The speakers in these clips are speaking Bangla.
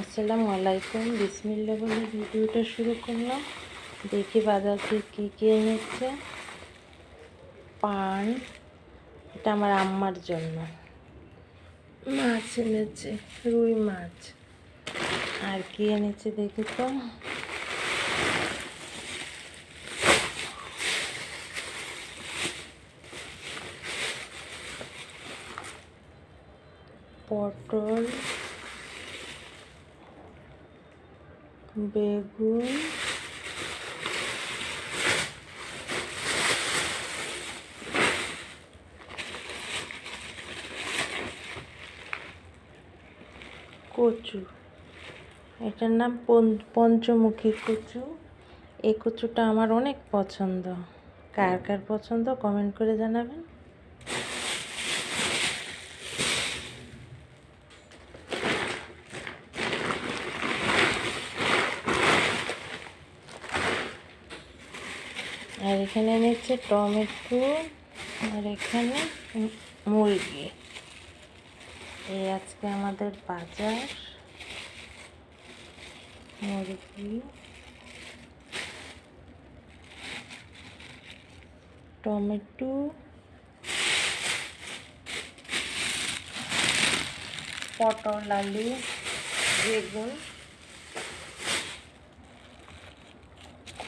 আসসালামু আলাইকুম বিসমিল্লা বলে ভিডিওটা শুরু করলাম। দেখি বাজার থেকে কী কী এনেছে। পান, এটা আমার আম্মার জন্য। মাছ এনেছে, রুই মাছ। আর কি এনেছে দেখি তো। পটল বেগুন, কচু। এটার নাম পঞ্চ- পঞ্চমুখী কচু। এই কচুটা আমার অনেক পছন্দ। কার কার পছন্দ কমেন্ট করে জানাবেন। আর এখানে নিচ্ছে টমেটো, আর এখানে মুরগি। এই আজকে আমাদের বাজার। মুরগি। টমেটো। পটল, আলু, বেগুন।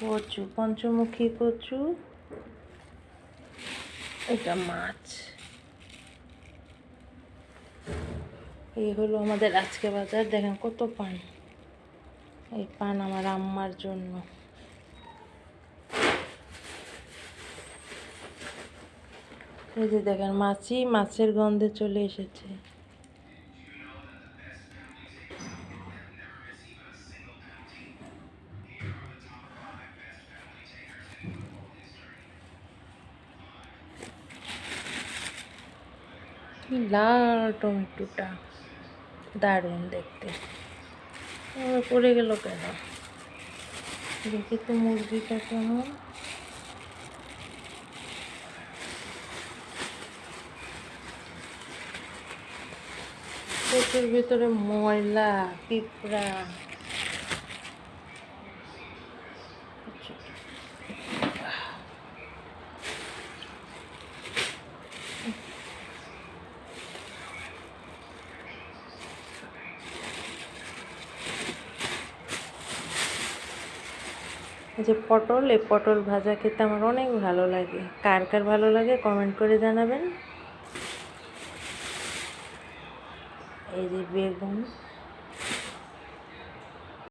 কচু, পঞ্চমুখী কচু, এটা মাছ। এই হলো আমাদের আজকে বাজার, দেখেন কত পান। এই পান আমার আম্মার জন্য। এই যে দেখেন মাছি, মাছের গন্ধে চলে এসেছে। কি লাল টমেটোটা, দারুণ দেখতে। পড়ে গেল কেন? দেখি তো মুরগিটা কেমন। কচুর ভিতরে ময়লা, পিঁপড়া। যে পটল, এই পটল ভাজা খেতে আমার অনেক ভালো লাগে। কার কার ভালো লাগে কমেন্ট করে জানাবেন। এই যে বেগুন